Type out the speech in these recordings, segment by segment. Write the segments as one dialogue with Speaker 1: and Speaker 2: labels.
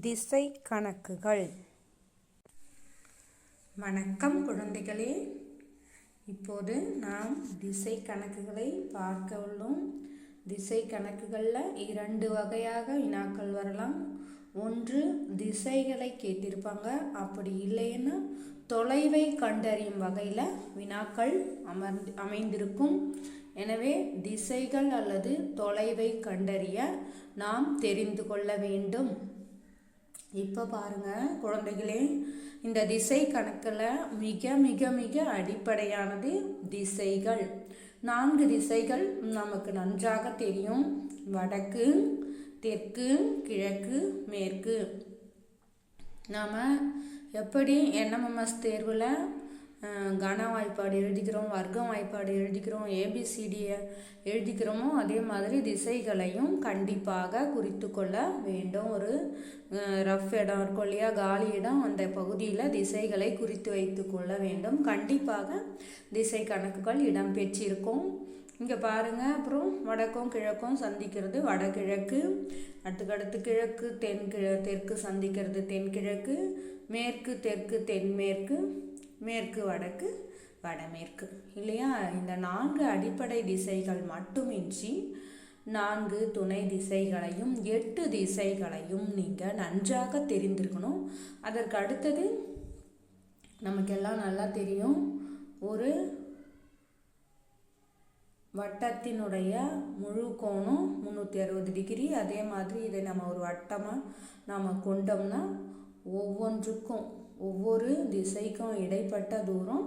Speaker 1: திசை கணக்குகள் வணக்கம் குழந்தைகளே. இப்போது நாம் திசை கணக்குகளை பார்க்க உள்ளோம். திசை கணக்குகளில் இரண்டு வகையாக வினாக்கள் வரலாம். ஒன்று திசைகளை கேட்டிருப்பாங்க. அப்படி இல்லைன்னா தொலைவை கண்டறியும் வகையில் வினாக்கள் அமர்ந்து அமைந்திருக்கும். எனவே திசைகள் அல்லது தொலைவை கண்டறிய நாம் தெரிந்து கொள்ள வேண்டும். இப்போ பாருங்கள் குழந்தைகளே இந்த திசை கணக்கில் மிக மிக மிக அடிப்படையானது திசைகள். நான்கு திசைகள் நமக்கு நன்றாக தெரியும். வடக்கு தெற்கு கிழக்கு மேற்கு. நாம் எப்படி என்எம்எம்எஸ் தேர்வில் கன வாய்ப்பாடு எழுதிக்கிறோம் வர்க்கம் வாய்ப்பாடு எழுதிக்கிறோம் ஏபிசிடியை எழுதிக்கிறோமோ அதே மாதிரி திசைகளையும் கண்டிப்பாக குறித்து கொள்ள வேண்டும். ஒரு ரஃப் இடம் இருக்கும் இல்லையா? காலி இடம் அந்த பகுதியில் திசைகளை குறித்து வைத்து கொள்ள வேண்டும். கண்டிப்பாக திசை கணக்குகள் இடம்பெற்றிருக்கும். இங்கே பாருங்கள் அப்புறம் வடக்கும் கிழக்கும் சந்திக்கிறது வடகிழக்கு அடுத்துக்கடுத்து கிழக்கு தென்கிழ தெற்கு சந்திக்கிறது தென்கிழக்கு மேற்கு தெற்கு தென்மேற்கு மேற்கு வடக்கு வடமேற்கு. இல்லையா? இந்த நான்கு அடிப்படை திசைகள் மட்டுமின்றி நான்கு துணை திசைகளையும் எட்டு திசைகளையும் நீங்கள் நன்றாக தெரிந்திருக்கணும். அதற்கு அடுத்தது நமக்கெல்லாம் நல்லா தெரியும். ஒரு வட்டத்தினுடைய முழு கோணம் முந்நூற்றி அறுபது டிகிரி. அதே மாதிரி இதை நம்ம ஒரு வட்டமாக நாம் கொண்டோம்னா ஒவ்வொன்றுக்கும் ஒவ்வொரு திசைக்கும் இடைப்பட்ட தூரம்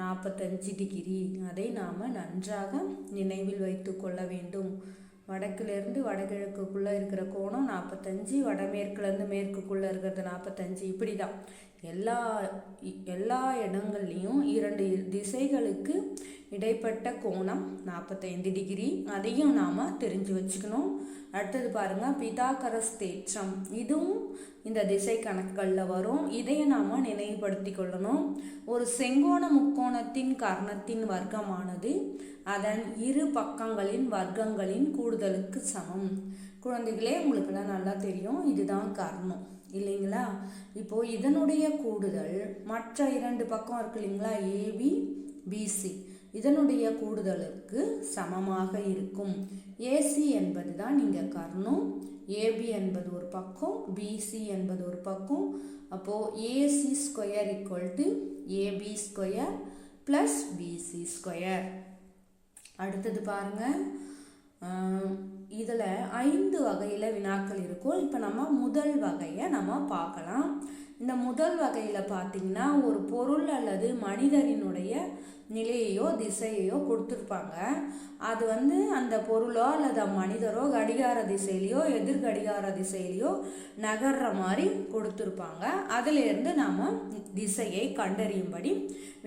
Speaker 1: நாற்பத்தஞ்சு டிகிரி. அதை நாம் நன்றாக நினைவில் வைத்து கொள்ள வேண்டும். வடக்குலேருந்து வடகிழக்குக்குள்ளே இருக்கிற கோணம் நாற்பத்தஞ்சு வடமேற்குலேருந்து மேற்குக்குள்ளே இருக்கிறது நாற்பத்தஞ்சு இப்படி தான் எல்லா எல்லா இடங்கள்லையும் இரண்டு திசைகளுக்கு இடைப்பட்ட கோணம் நாற்பத்தைந்து டிகிரி. அதையும் நாம் தெரிஞ்சு வச்சுக்கணும். அடுத்தது பாருங்கள் பிதாகரஸ் தேற்றம். இதுவும் இந்த திசை கணக்குகளில் வரும். இதையும் நாம் நினைவுபடுத்தி கொள்ளணும். ஒரு செங்கோண முக்கோணத்தின் கர்ணத்தின் வர்க்கமானது அதன் இரு பக்கங்களின் வர்க்கங்களின் கூடுதலுக்கு சமம். குழந்தைகளே உங்களுக்கெல்லாம் நல்லா தெரியும். இதுதான் கர்ணம். இல்லைங்களா? இப்போ இதனுடைய கூடுதல் மற்ற இரண்டு பக்கம் இருக்கு இல்லைங்களா? ஏபி பிசி இதனுடைய கூடுதலுக்கு சமமாக இருக்கும். ஏசி என்பது தான் நீங்கள் கர்ணம். ஏபி என்பது ஒரு பக்கம் பிசி என்பது ஒரு பக்கம். அப்போது AC square equal to AB square plus BC square அடுத்தது பாருங்கள் இதில் ஐந்து வகையில் வினாக்கள் இருக்கும். இப்போ நம்ம முதல் வகையை நம்ம பார்க்கலாம். இந்த முதல் வகையில் பார்த்திங்கன்னா ஒரு பொருள் அல்லது மனிதரினுடைய நிலையையோ திசையையோ கொடுத்துருப்பாங்க. அது வந்து அந்த பொருளோ அல்லது மனிதரோ கடிகார திசையிலையோ எதிர்கடிகார திசையிலையோ நகர்ற மாதிரி கொடுத்துருப்பாங்க. அதிலிருந்து நாம் திசையை கண்டறியும்படி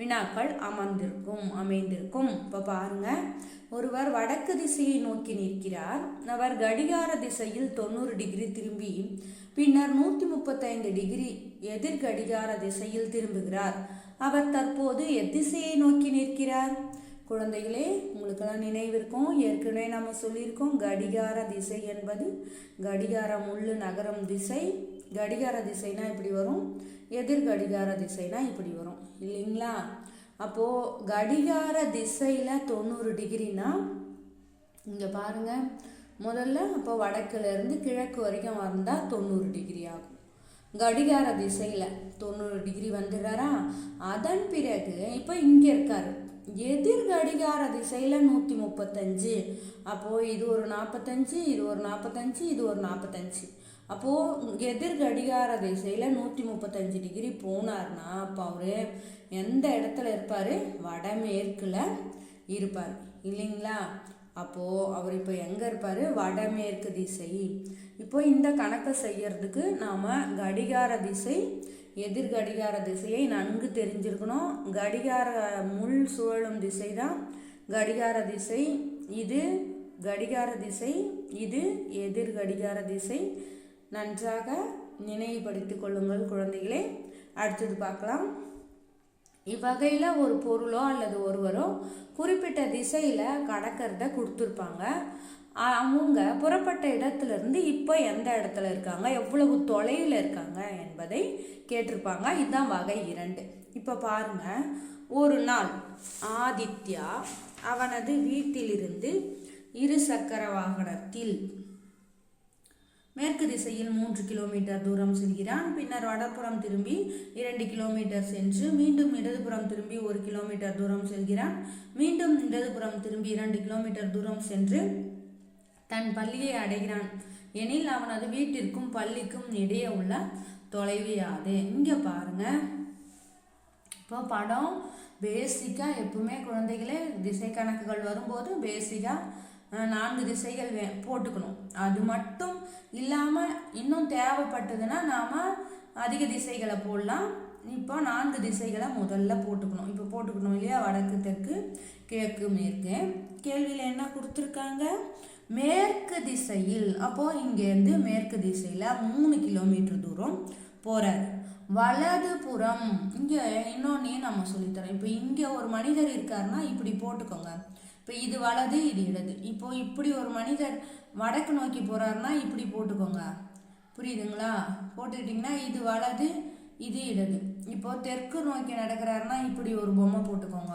Speaker 1: வினாக்கள் அமர்ந்திருக்கும் அமைந்திருக்கும். இப்போ பாருங்கள் ஒருவர் வடக்கு திசையை நோக்கி நிற்கிறார். அவர் கடிகார திசையில் தொண்ணூறு டிகிரி திரும்பி பின்னர் நூற்றி முப்பத்தைந்து டிகிரி எதிர் கடிகார திசையில் திரும்புகிறார். அவர் தற்போது எத்திசையை நோக்கி நிற்கிறார். குழந்தைகளே உங்களுக்கெல்லாம் நினைவிருக்கும் ஏற்கனவே நம்ம சொல்லியிருக்கோம் கடிகார திசை என்பது கடிகாரம் உள்ளு நகரம் திசை. கடிகார திசைனா இப்படி வரும் எதிர் கடிகார திசைனா இப்படி வரும். இல்லைங்களா? அப்போது கடிகார திசையில் தொண்ணூறு டிகிரினா இங்கே பாருங்கள் முதல்ல அப்போ வடக்குலேருந்து கிழக்கு வரைக்கும் வந்தால் தொண்ணூறு டிகிரி ஆகும். கடிகார திசையில் தொண்ணூறு டிகிரி வந்துடுறாரா? அதன் பிறகு இப்போ இங்கே இருக்கார். எதிர் கடிகார திசையில் நூற்றி முப்பத்தஞ்சு. அப்போது இது ஒரு நாற்பத்தஞ்சு இது ஒரு நாற்பத்தஞ்சு இது ஒரு நாற்பத்தஞ்சு அப்போது எதிர் கடிகார திசையில் நூற்றி முப்பத்தஞ்சு டிகிரி போனார்னா அப்போ அவர் எந்த இடத்துல இருப்பார்? வடமேற்கில் இருப்பார். இல்லைங்களா? அப்போது அவர் இப்போ எங்கே இருப்பார்? வடமேற்கு திசை. இப்போ இந்த கணக்கை செய்யறதுக்கு நாம் கடிகார திசை எதிர் கடிகார திசையை நன்கு தெரிஞ்சிருக்கணும். கடிகார முள் சுழலும் திசை தான் கடிகார திசை இது கடிகார திசை இது எதிர் கடிகார திசை. நன்றாக நினைவுபடுத்திக் கொள்ளுங்கள் குழந்தைகளே. அடுத்தது பார்க்கலாம். இவ்வகையில் ஒரு பொருளோ அல்லது ஒருவரோ குறிப்பிட்ட திசையில் கடக்கிறத கொடுத்துருப்பாங்க. அவங்க புறப்பட்ட இடத்துலேருந்து இப்போ எந்த இடத்துல இருக்காங்க? எவ்வளவு தொலைவில் இருக்காங்க என்பதை கேட்டிருப்பாங்க. இதுதான் வகை இரண்டு. இப்போ பாருங்கள் ஒரு நாள் ஆதித்யா அவனது வீட்டிலிருந்து இரு சக்கர வாகனத்தில் மேற்கு திசையில் மூன்று கிலோமீட்டர் தூரம் செல்கிறான். பின்னர் வடப்புறம் திரும்பி இரண்டு கிலோமீட்டர் சென்று மீண்டும் இடதுபுறம் திரும்பி ஒரு கிலோமீட்டர் தூரம் செல்கிறான். மீண்டும் இடதுபுறம் திரும்பி இரண்டு கிலோமீட்டர் தூரம் சென்று தன் பள்ளியை அடைகிறான். எனில் அவனது வீட்டிற்கும் பள்ளிக்கும் இடையே உள்ள தொலைவு யாது? இங்கே பாருங்க. இப்போ படம் பேசிக்காக எப்பவுமே குழந்தைகளே திசை கணக்குகள் வரும்போது பேசிக்காக நான்கு திசைகள் வே போட்டுக்கணும். அது மட்டும் இல்லாமல் இன்னும் தேவைப்பட்டதுன்னா நாம் அதிக திசைகளை போடலாம். இப்போ நான்கு திசைகளை முதல்ல போட்டுக்கணும். இப்போ போட்டுக்கணும் இல்லையா? வடக்கு தெற்கு கிழக்கு மேற்கு. கேள்வியில் என்ன கொடுத்துருக்காங்க? மேற்கு திசையில் அப்போது இங்கேருந்து மேற்கு திசையில் மூணு கிலோமீட்டர் தூரம் போகிறார் வலதுபுறம் இங்கே இன்னொன்னே நம்ம சொல்லித்தரோம். இப்போ இங்கே ஒரு மனிதர் இருக்காருன்னா இப்படி போட்டுக்கோங்க. இப்போ இது வலது இது இடது. இப்போ இப்படி ஒரு மனிதர் வடக்கு நோக்கி போகிறாருன்னா இப்படி போட்டுக்கோங்க. புரியுதுங்களா? போட்டுக்கிட்டிங்கன்னா இது வலது இது இடது. இப்போ தெற்கு நோக்கி நடக்கிறாருன்னா இப்படி ஒரு பொம்மை போட்டுக்கோங்க.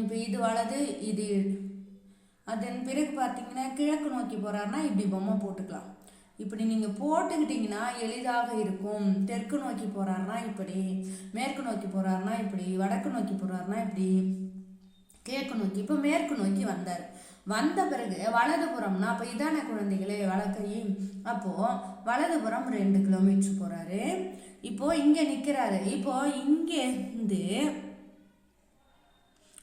Speaker 1: இப்போ இது வலது இது அதன் பிறகு பார்த்தீங்கன்னா கிழக்கு நோக்கி போகிறாருன்னா இப்படி பொம்மை போட்டுக்கலாம். இப்படி நீங்கள் போட்டுக்கிட்டிங்கன்னா எளிதாக இருக்கும். தெற்கு நோக்கி போகிறாருன்னா இப்படி மேற்கு நோக்கி போகிறாருன்னா இப்படி வடக்கு நோக்கி போகிறாருன்னா இப்படி. கிழக்கு நோக்கி இப்போ மேற்கு நோக்கி வந்தார். வந்த பிறகு வலதுபுறம்னா அப்போ இதான குழந்தைகளே வழக்கையும் அப்போது வலதுபுறம் ரெண்டு கிலோமீட்டர் போகிறாரு இப்போது இங்கே நிற்கிறாரு இப்போது இங்கேருந்து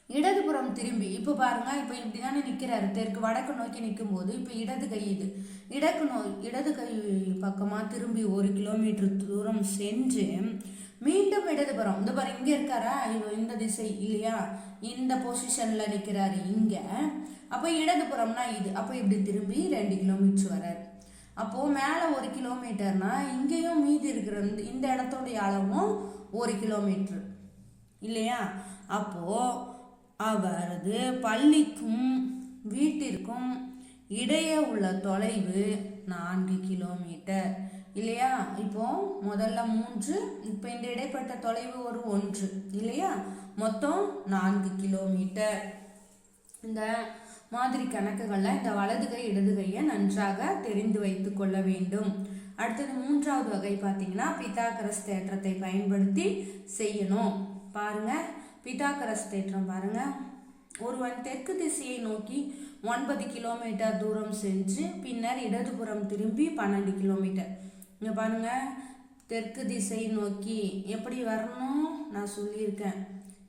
Speaker 1: இடதுபுறம் திரும்பி இப்போ பாருங்க இப்போ இப்படி தானே நிற்கிறாரு தெற்கு வடக்கு நோக்கி நிற்கும் போது இப்போ இடது கை இது. இடக்கு நோ இடது கை பக்கமாக திரும்பி ஒரு கிலோமீட்டர் தூரம் சென்று மீண்டும் இடதுபுறம் இந்த பாரு இங்கே இருக்காரா? ஐயோ இந்த திசை இல்லையா? இந்த பொசிஷனில் நிற்கிறாரு இங்கே. அப்போ இடதுபுறம்னா இது. அப்போ இப்படி திரும்பி ரெண்டு கிலோமீட்டர் வராரு. அப்போது மேலே ஒரு கிலோமீட்டர்னா இங்கேயும் மீதி இருக்கிற இந்த இடத்தோடைய அளவும் ஒரு கிலோமீட்ரு இல்லையா? அப்போது அவரது பள்ளிக்கும் வீட்டிற்கும் இடையே உள்ள தொலைவு நான்கு கிலோமீட்டர் இல்லையா? இப்போ முதல்ல மூன்று இப்போ இந்த இடைப்பட்ட தொலைவு ஒரு ஒன்று இல்லையா? மொத்தம் நான்கு கிலோமீட்டர். இந்த மாதிரி கணக்குகளில் இந்த வலது கை இடது கையை நன்றாக தெரிந்து வைத்து கொள்ள வேண்டும். அடுத்தது மூன்றாவது வகை பார்த்தீங்கன்னா பித்தாகரஸ் தேற்றத்தை பயன்படுத்தி செய்யணும். பாருங்கள் பிதாகரஸ் தேற்றம் பாருங்க. ஒருவன் தெற்கு திசையை நோக்கி ஒன்பது கிலோமீட்டர் தூரம் சென்று பின்னர் இடதுபுறம் திரும்பி பன்னெண்டு கிலோமீட்டர். இங்கே பாருங்க தெற்கு திசை நோக்கி எப்படி வரணும்? நான் சொல்லியிருக்கேன்.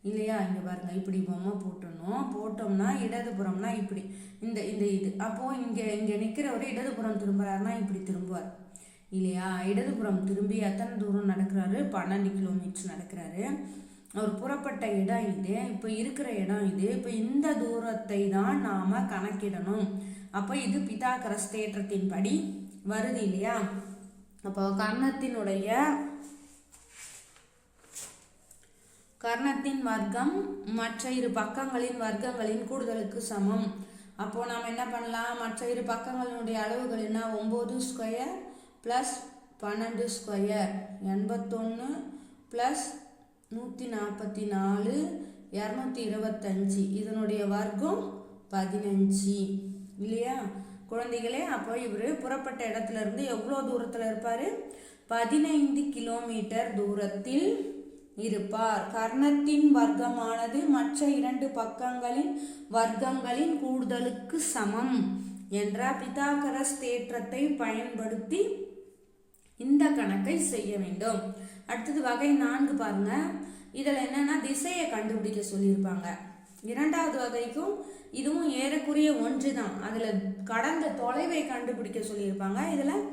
Speaker 1: இல்லையா? இங்கே பாருங்க இப்படி பொம்மை போட்டணும். போட்டோம்னா இடதுபுறம்னா இப்படி. இந்த இந்த இது. அப்போது இங்கே இங்கே நிற்கிறவர் இடதுபுறம் திரும்புகிறாருன்னா இப்படி திரும்புவார். இல்லையா? இடதுபுறம் திரும்பி எத்தனை தூரம் நடக்கிறாரு? பன்னெண்டு கிலோமீட்டர் நடக்கிறாரு. அவர் புறப்பட்ட இடம் இது. இப்போ இருக்கிற இடம் இது. இப்போ இந்த தூரத்தை தான் நாம் கணக்கிடணும். அப்போ இது பிதாகரஸ் தேற்றத்தின் படி வருது இல்லையா? அப்போ கர்ணத்தினுடைய கர்ணத்தின் வர்க்கம் மற்ற இரு பக்கங்களின் வர்க்கங்களின் கூடுதலுக்கு சமம். அப்போது நாம் என்ன பண்ணலாம்? மற்ற இரு பக்கங்களினுடைய அளவுகள் என்ன? ஒம்பது ஸ்கொயர் ப்ளஸ் பன்னெண்டு ஸ்கொயர் எண்பத்தொன்று ப்ளஸ் நூற்றி நாற்பத்தி நாலு இரநூத்தி இருபத்தஞ்சி. இதனுடைய வர்க்கம் பதினஞ்சு. இல்லையா? குழந்தைகளே அப்போ இவர் புறப்பட்ட இடத்துல இருந்து எவ்வளோ தூரத்தில் இருப்பார்? பதினைந்து கிலோமீட்டர் தூரத்தில் இருப்பார். கர்ணத்தின் வர்க்கமானது மற்ற இரண்டு பக்கங்களின் வர்க்கங்களின் கூடுதலுக்கு சமம் என்ற பிதாகரஸ் தேற்றத்தை பயன்படுத்தி இந்த கணக்கை செய்ய வேண்டும். அடுத்தது வகை நான்கு பாருங்க. இதில் என்னன்னா திசையை கண்டுபிடிக்க சொல்லியிருப்பாங்க. இரண்டாவது வகைக்கும் இதுவும் ஏறக்குறைய ஒன்று தான் அதில் கடந்த தொலைவை கண்டுபிடிக்க சொல்லியிருப்பாங்க. இதில்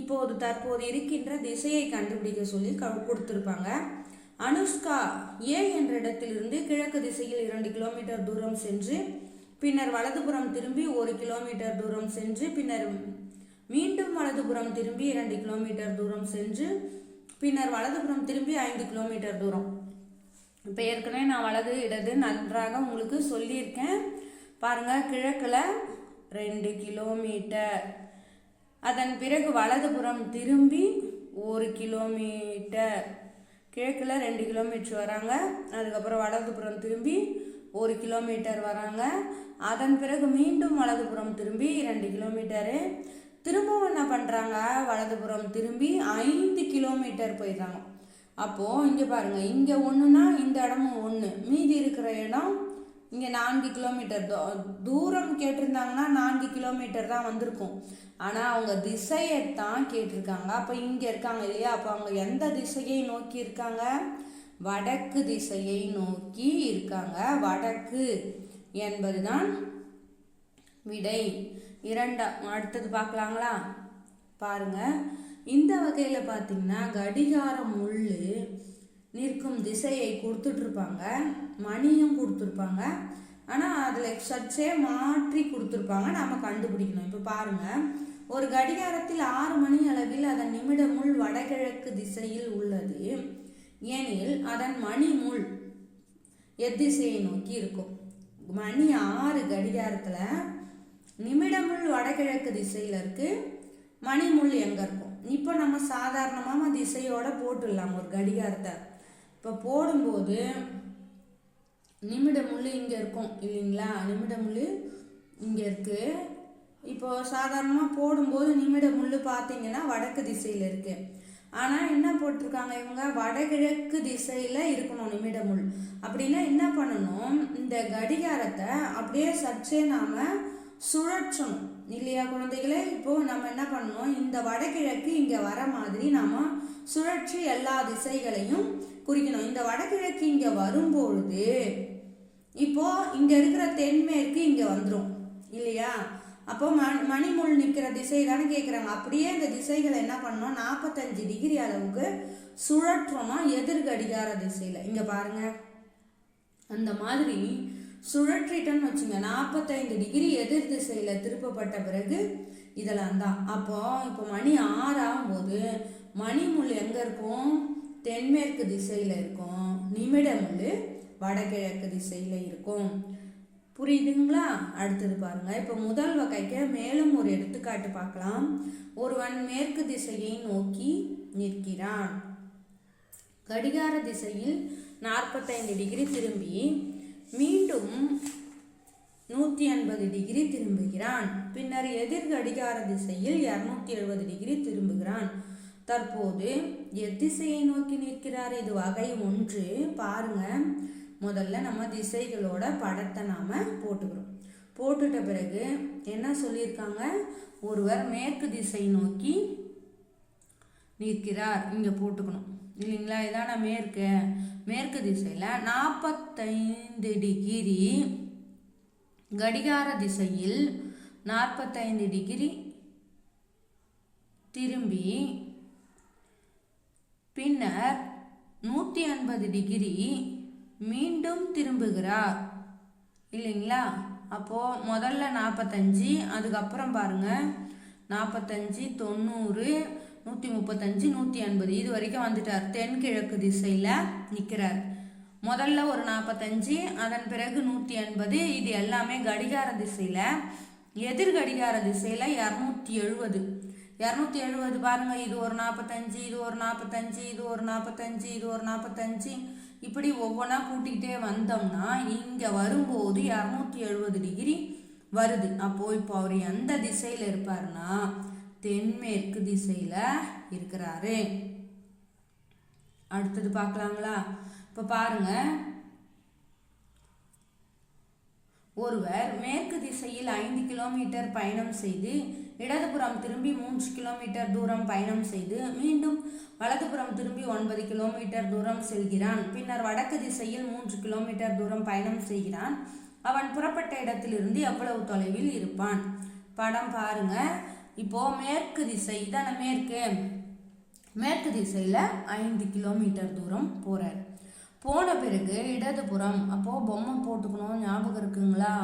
Speaker 1: இப்போது தற்போது இருக்கின்ற திசையை கண்டுபிடிக்க சொல்லி கொடுத்துருப்பாங்க. அனுஷ்கா ஏ என்ற இடத்திலிருந்து கிழக்கு திசையில் இரண்டு கிலோமீட்டர் தூரம் சென்று பின்னர் வலதுபுறம் திரும்பி ஒரு கிலோமீட்டர் தூரம் சென்று பின்னர் மீண்டும் வலதுபுறம் திரும்பி இரண்டு கிலோமீட்டர் தூரம் சென்று பின்னர் வலதுபுறம் திரும்பி ஐந்து கிலோமீட்டர் தூரம். இப்போ ஏற்கனவே நான் வலது இடது நன்றாக உங்களுக்கு சொல்லியிருக்கேன். பாருங்கள் கிழக்கில் ரெண்டு கிலோமீட்டர். அதன் பிறகு வலதுபுறம் திரும்பி ஒரு கிலோமீட்டர். கிழக்கில் ரெண்டு கிலோமீட்டர் வராங்க அதுக்கப்புறம் வலதுபுறம் திரும்பி ஒரு கிலோமீட்டர் வராங்க. அதன் பிறகு மீண்டும் வலதுபுறம் திரும்பி ரெண்டு கிலோமீட்டரு. திரும்பவும் என்ன பண்ணுறாங்க வலதுபுறம் திரும்பி ஐந்து கிலோமீட்டர் போயிடுறாங்க. அப்போது இங்கே பாருங்கள் இங்கே ஒன்றுனா இந்த இடமும் ஒன்று மீதி இருக்கிற இடம் இங்கே நான்கு கிலோமீட்டர் தூரம் கேட்டிருந்தாங்கன்னா நான்கு கிலோமீட்டர் தான் வந்திருக்கும். ஆனால் அவங்க திசையை தான் கேட்டிருக்காங்க. அப்போ இங்கே இருக்காங்க இல்லையா? அப்போ அவங்க எந்த திசையை நோக்கி இருக்காங்க? வடக்கு திசையை நோக்கி இருக்காங்க. வடக்கு என்பதுதான் விடை. இரண்டாம் அடுத்தது பார்க்கலாங்களா? பாருங்க. இந்த வகையில் பார்த்தீங்கன்னா கடிகார முள் நிற்கும் திசையை கொடுத்துட்ருப்பாங்க மணியும் கொடுத்துருப்பாங்க. ஆனால் அதில் சற்றே மாற்றி கொடுத்துருப்பாங்க. நம்ம கண்டுபிடிக்கணும். இப்போ பாருங்கள் ஒரு கடிகாரத்தில் ஆறு மணி அளவில் அதன் நிமிடமுள் வடகிழக்கு திசையில் உள்ளது. ஏனில் அதன் மணி முள் எத்திசையை நோக்கி இருக்கும். மணி ஆறு கடிகாரத்தில் நிமிடமுள் வடகிழக்கு திசையில் இருக்குது மணிமுள் எங்கே இருக்கும்? இப்போ நம்ம சாதாரணமாக திசையோட போட்டுடலாம். ஒரு கடிகாரத்தை இப்போ போடும்போது நிமிட முள் இங்கே இருக்கும் இல்லைங்களா? நிமிட முள் இங்கே இருக்குது இப்போ சாதாரணமாக போடும்போது நிமிட முள் பார்த்தீங்கன்னா வடக்கு திசையில் இருக்குது ஆனால் என்ன போட்டிருக்காங்க இவங்க? வடகிழக்கு திசையில் இருக்கணும் நிமிட முள். அப்படின்னா என்ன பண்ணணும்? இந்த கடிகாரத்தை அப்படியே சற்றே நாம் சுழற்றணும் இல்லையா குழந்தைகளே? இப்போது நம்ம என்ன பண்ணணும்? இந்த வடகிழக்கு இங்கே வர மாதிரி நாம் சுழற்சி எல்லா திசைகளையும் குறிக்கணும். இந்த வடகிழக்கு இங்கே வரும்பொழுது இப்போ இங்கே இருக்கிற தென்மேற்கு இங்கே வந்துடும் இல்லையா? அப்போ மணி மணிமுள் நிற்கிற திசை தானே கேட்குறாங்க அப்படியே இந்த திசைகளை என்ன பண்ணணும்? நாற்பத்தஞ்சு டிகிரி அளவுக்கு சுழற்றணும் எதிர்கடிகார திசையில். இங்கே பாருங்க. அந்த மாதிரி சுழற்றிட்டோன்னு வச்சுங்க. நாற்பத்தைந்து டிகிரி எதிர் திசையில் திருப்பப்பட்ட பிறகு இதெல்லாம் தான். அப்போ இப்போ மணி ஆறாகும் போது மணிமுள் எங்கே இருக்கும்? தென்மேற்கு திசையில் இருக்கும். நிமிடமுள் வடகிழக்கு திசையில் இருக்கும். புரியுதுங்களா? அடுத்தது பாருங்க. இப்போ முதல் வகைக்கு மேலும் ஒரு எடுத்துக்காட்டு பார்க்கலாம். ஒருவன் மேற்கு திசையை நோக்கி நிற்கிறான். கடிகார திசையில் நாற்பத்தைந்து டிகிரி திரும்பி மீண்டும் நூற்றி எண்பது டிகிரி திரும்புகிறான். பின்னர் எதிர் கடிகார திசையில் இரநூத்தி எழுபது டிகிரி திரும்புகிறான். தற்போது எத்திசையை நோக்கி நிற்கிறார் இது வகை ஒன்று. பாருங்க. முதல்ல நம்ம திசைகளோட படத்தை நாம் போட்டுக்கிறோம். போட்டுட்ட பிறகு என்ன சொல்லியிருக்காங்க? ஒருவர் மேற்கு திசை நோக்கி நிற்கிறார். இங்கே போட்டுக்கணும். இல்லைங்களா? இதான மேற்கு. மேற்கு திசையில் நாற்பத்தைந்து டிகிரி கடிகார திசையில் நாற்பத்தைந்து டிகிரி திரும்பி பின்னர் நூற்றி எண்பது டிகிரி மீண்டும் திரும்புகிறார். இல்லைங்களா? அப்போது முதல்ல நாற்பத்தஞ்சு அதுக்கப்புறம் பாருங்கள் நாற்பத்தஞ்சு தொண்ணூறு நூற்றி முப்பத்தஞ்சு நூற்றி ஐம்பது இது வரைக்கும் வந்துட்டார். தென்கிழக்கு திசையில் நிற்கிறார் முதல்ல ஒரு நாற்பத்தஞ்சு அதன் பிறகு நூற்றி எண்பது. இது எல்லாமே கடிகார திசையில் எதிர் கடிகார திசையில் இரநூத்தி எழுபது இரநூத்தி எழுபது பாருங்கள் இது ஒரு நாற்பத்தஞ்சு இது ஒரு நாற்பத்தஞ்சு இது ஒரு நாற்பத்தஞ்சு இது ஒரு நாற்பத்தஞ்சு இப்படி ஒவ்வொன்றா கூட்டிக்கிட்டே வந்தோம்னா இங்கே வரும்போது இரநூத்தி எழுபது டிகிரி வருது. அப்போது இப்போ அவர் எந்த திசையில் இருப்பார்னா தென்மேற்கு திசையில் இருக்கிறாரு. அடுத்தது பார்க்கலாங்களா? இப்போ பாருங்கள் ஒருவர் மேற்கு திசையில் ஐந்து கிலோமீட்டர் பயணம் செய்து இடதுபுறம் திரும்பி மூன்று கிலோமீட்டர் தூரம் பயணம் செய்து மீண்டும் வலதுபுறம் திரும்பி ஒன்பது கிலோமீட்டர் தூரம் செல்கிறான். பின்னர் வடக்கு திசையில் மூன்று கிலோமீட்டர் தூரம் பயணம் செய்கிறான். அவன் புறப்பட்ட இடத்திலிருந்து எவ்வளவு தொலைவில் இருப்பான்? படம் பாருங்க. இப்போ மேற்கு திசை தானே மேற்கு. மேற்கு திசையில் ஐந்து கிலோமீட்டர் தூரம் போகிறார் போன பிறகு இடதுபுறம். அப்போது பொம்மை போட்டுக்கணும் ஞாபகம் இருக்குங்களா?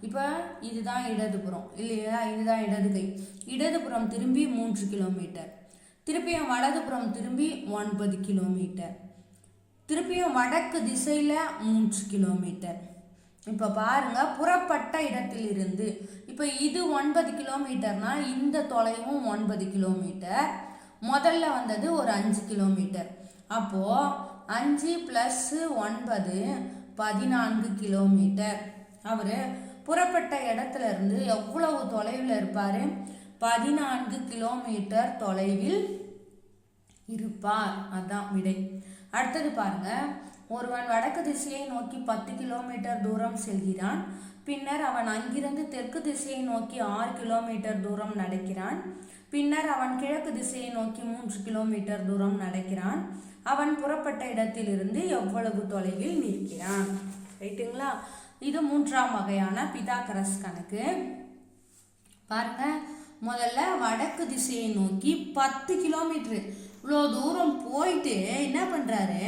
Speaker 1: இப்போ இதுதான் இடதுபுறம். இல்லையா? இதுதான் இடது கை. இடதுபுறம் திரும்பி மூன்று கிலோமீட்டர். திருப்பியும் வலதுபுறம் திரும்பி ஒன்பது கிலோமீட்டர். திருப்பியும் வடக்கு திசையில் மூன்று கிலோமீட்டர். இப்போ பாருங்க புறப்பட்ட இடத்திலிருந்து. இப்போ இது ஒன்பது கிலோமீட்டர்னா இந்த தொலைவும் ஒன்பது கிலோமீட்டர். முதல்ல வந்தது ஒரு அஞ்சு கிலோமீட்டர். அப்போது அஞ்சு ப்ளஸ்ஸு ஒன்பது பதினான்கு கிலோமீட்டர் அவர் புறப்பட்ட இடத்துல இருந்து எவ்வளவு தொலைவில் இருப்பார்? பதினான்கு கிலோமீட்டர் தொலைவில் இருப்பார். அதான் விடை. அடுத்தது பாருங்க. ஒருவன் வடக்கு திசையை நோக்கி பத்து கிலோமீட்டர் தூரம் செல்கிறான். பின்னர் அவன் அங்கிருந்து தெற்கு திசையை நோக்கி ஆறு கிலோமீட்டர் தூரம் நடக்கிறான். பின்னர் அவன் கிழக்கு திசையை நோக்கி மூன்று கிலோமீட்டர் தூரம் நடக்கிறான். அவன் புறப்பட்ட இடத்திலிருந்து எவ்வளவு தொலைவில் நிற்கிறான்? ரைட்டுங்களா இது மூன்றாம் வகையான பிதாகரஸ் கணக்கு. பாருங்க முதல்ல வடக்கு திசையை நோக்கி பத்து கிலோமீட்ரு இவ்வளோ தூரம் போயிட்டு என்ன பண்ணுறாரு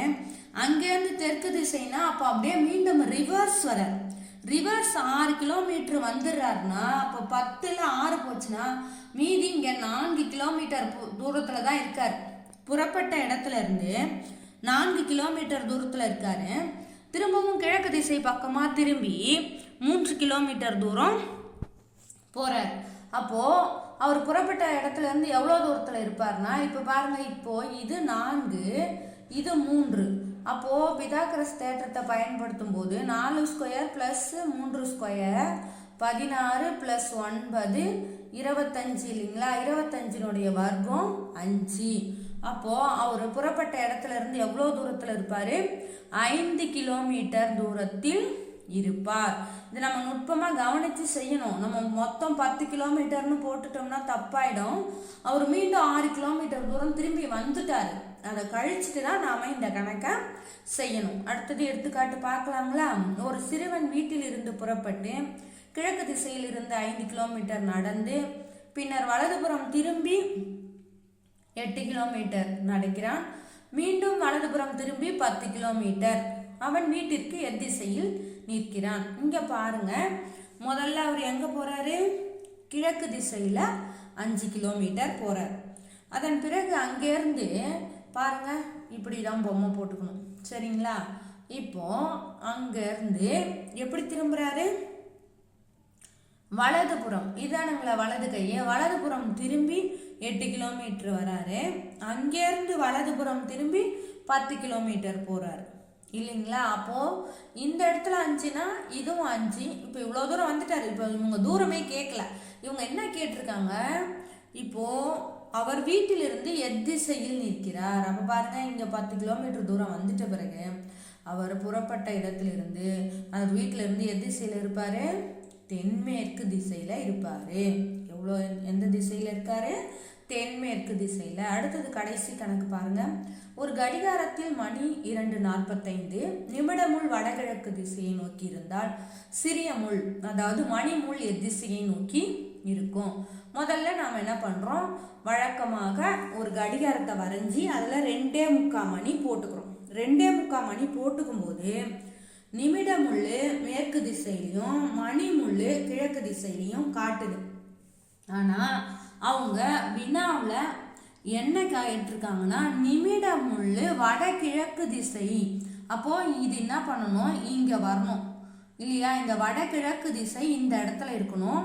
Speaker 1: அங்கேருந்து தெற்கு திசைனா அப்போ அப்படியே மீண்டும் ரிவர்ஸ் வர. ரிவர்ஸ் ஆறு கிலோமீட்டர் வந்துடுறாருன்னா அப்போ பத்தில் ஆறு போச்சுன்னா மீதி இங்கே நான்கு கிலோமீட்டர் தூரத்தில் தான் இருக்கார். புறப்பட்ட இடத்துல இருந்து நான்கு கிலோமீட்டர் தூரத்தில் இருக்காரு. திரும்பவும் கிழக்கு திசை பக்கமாக திரும்பி மூன்று கிலோமீட்டர் தூரம் போகிறார் அப்போது அவர் புறப்பட்ட இடத்துலேருந்து எவ்வளோ தூரத்தில் இருப்பார்னா இப்போ பாருங்கள் இப்போது இது நான்கு இது மூன்று. அப்போது பிதாகரஸ் தேற்றத்தை பயன்படுத்தும் போது நாலு ஸ்கொயர் ப்ளஸ் மூன்று ஸ்கொயர் பதினாறு ப்ளஸ் ஒன்பது இருபத்தஞ்சு இல்லைங்களா? இருபத்தஞ்சினுடைய வர்க்கம் அஞ்சு. அப்போ அவர் புறப்பட்ட இடத்துல இருந்து எவ்வளோ தூரத்தில் இருப்பார்? ஐந்து கிலோமீட்டர் தூரத்தில் இருப்பார். இது நம்ம நுட்பமாக கவனித்து செய்யணும். நம்ம மொத்தம் பத்து கிலோமீட்டர்னு போட்டுட்டோம்னா தப்பாயிடும். அவர் மீண்டும் ஆறு கிலோமீட்டர் தூரம் திரும்பி வந்துட்டார். அதை கழிச்சுட்டு தான் நாம் இந்த கணக்கை செய்யணும். அடுத்தது எடுத்துக்காட்டு பார்க்கலாங்களா? ஒரு சிறுவன் வீட்டில் இருந்து புறப்பட்டு கிழக்கு திசையில் இருந்து ஐந்து கிலோமீட்டர் நடந்து பின்னர் வலதுபுறம் திரும்பி எட்டு கிலோமீட்டர் நடக்கிறான். மீண்டும் வலதுபுறம் திரும்பி பத்து கிலோமீட்டர். அவன் வீட்டிற்கு எத்திசையில் நிற்கிறான். இங்கே பாருங்க. முதல்ல அவர் எங்கே போகிறாரு கிழக்கு திசையில் அஞ்சு கிலோமீட்டர் போகிறார் அதன் பிறகு அங்கேருந்து பாருங்க இப்படி தான் பொம்மை போட்டுக்கணும். சரிங்களா? இப்போ அங்கேருந்து எப்படி திரும்புகிறாரு வலதுபுறம். இதானுங்களா வலது கையை வலதுபுறம் திரும்பி எட்டு கிலோமீட்டர் வராரு. அங்கேருந்து வலதுபுறம் திரும்பி பத்து கிலோமீட்டர் போகிறாரு இல்லைங்களா? அப்போது இந்த இடத்துல அஞ்சுனா இதுவும் அஞ்சு. இப்போ இவ்வளோ தூரம் வந்துட்டார். இப்போ இவங்க தூரமே கேட்கல இவங்க என்ன கேட்டிருக்காங்க? இப்போது அவர் வீட்டிலிருந்து எத்திசையில் நிற்கிறார். அப்போ பாருங்க இங்கே பத்து கிலோமீட்டர் தூரம் வந்துட்ட பிறகு அவர் புறப்பட்ட இடத்திலிருந்து அவர் வீட்டில இருந்து எத்திசையில் இருப்பார்? தென்மேற்கு திசையில் இருப்பார். எவ்வளோ எந்த திசையில் இருக்கார்? தென்மேற்கு திசையில். அடுத்தது கடைசி கணக்கு பாருங்க. ஒரு கடிகாரத்தில் மணி இரண்டு நாற்பத்தைந்து. நிமிடமுள் வடகிழக்கு திசையை நோக்கி இருந்தால் சிறிய முள் அதாவது மணி முள் எத்திசையை நோக்கி இருக்கும். முதல்ல நாம் என்ன பண்ணுறோம் வழக்கமாக ஒரு கடிகாரத்தை வரைஞ்சி அதில் ரெண்டே முக்கால் மணி போட்டுக்கிறோம். ரெண்டே முக்கால் மணி போட்டுக்கும் போது நிமிடமுள்ளு மேற்கு திசையிலையும் மணி கிழக்கு திசையிலையும் காட்டுது. ஆனால் அவங்க வினாவில் என்ன கேட்டிருக்காங்கன்னா நிமிடமுள்ளு முள் வடகிழக்கு திசை. அப்போது இது என்ன பண்ணணும்? இங்கே வரணும். இல்லையா? இந்த வடகிழக்கு திசை இந்த இடத்துல இருக்கணும்.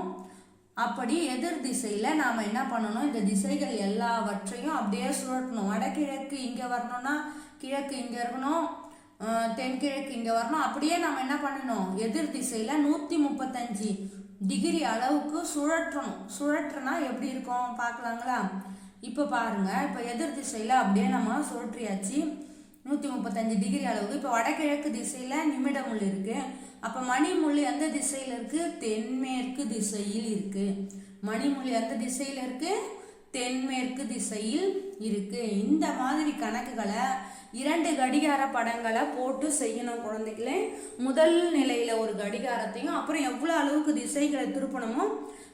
Speaker 1: அப்படி எதிர் திசையில் நாம் என்ன பண்ணணும்? இந்த திசைகள் எல்லாவற்றையும் அப்படியே சுழட்டணும். வடகிழக்கு இங்கே வரணும்னா கிழக்கு இங்கே இருக்கணும். தென்கிழக்கு இங்கே வரணும். அப்படியே நம்ம என்ன பண்ணணும்? எதிர் திசையில் நூற்றி முப்பத்தஞ்சு டிகிரி அளவுக்கு சுழற்றணும். சுழற்றுனா எப்படி இருக்கும்? பார்க்கலாங்களா? இப்போ பாருங்கள் இப்போ எதிர் திசையில் அப்படியே நம்ம சுழற்றியாச்சு. நூற்றி முப்பத்தஞ்சு டிகிரி அளவுக்கு. இப்போ வடகிழக்கு திசையில் நிமிடமுள் இருக்குது அப்போ மணிமுள் எந்த திசையில் இருக்குது தென்மேற்கு திசையில் இருக்குது மணிமுள் எந்த திசையில் இருக்குது தென்மேற்கு திசையில் இருக்குது இந்த மாதிரி கணக்குகளை இரண்டு கடிகார படங்களை போட்டு செய்யணும் குழந்தைகளே. முதல் நிலையில் ஒரு கடிகாரத்தையும் அப்புறம் எவ்வளோ அளவுக்கு திசைகளை திருப்பணுமோ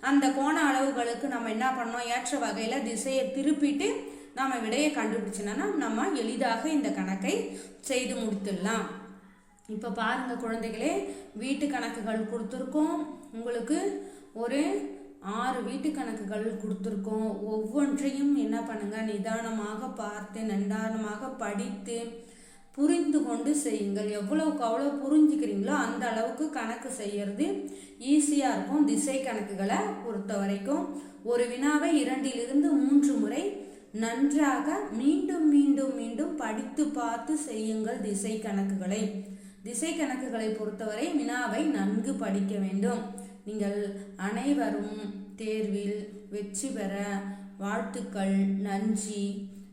Speaker 1: அந்த கோண அளவுகளுக்கு நம்ம என்ன பண்ணோம் ஏற்ற வகையில் திசையை திருப்பிட்டு நம்ம விடையை கண்டுபிடிச்சோன்னா நம்ம எளிதாக இந்த கணக்கை செய்து முடித்துடலாம். இப்போ பாருங்கள் குழந்தைகளே வீட்டு கணக்குகள் கொடுத்துருக்கோம். உங்களுக்கு ஒரு ஆறு வீட்டு கணக்குகள் கொடுத்துருக்கோம். ஒவ்வொன்றையும் என்ன பண்ணுங்க? நிதானமாக பார்த்து நிதானமாக படித்து புரிந்து கொண்டு செய்யுங்கள். எவ்வளவுக்கு அவ்வளோ புரிஞ்சுக்கிறீங்களோ அந்த அளவுக்கு கணக்கு செய்யறது ஈஸியாக இருக்கும். திசை கணக்குகளை பொறுத்த வரைக்கும் ஒரு வினாவை இரண்டிலிருந்து மூன்று முறை நன்றாக மீண்டும் மீண்டும் மீண்டும் படித்து பார்த்து செய்யுங்கள் திசை கணக்குகளை. திசை கணக்குகளை பொறுத்தவரை வினாவை நன்கு படிக்க வேண்டும். நீங்கள் அனைவரும் தேர்வில் வெற்றி பெற வாழ்த்துக்கள் நன்றி.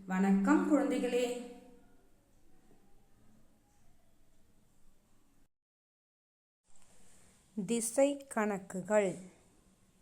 Speaker 1: வணக்கம் குழந்தைகளே. திசை கணக்குகள்.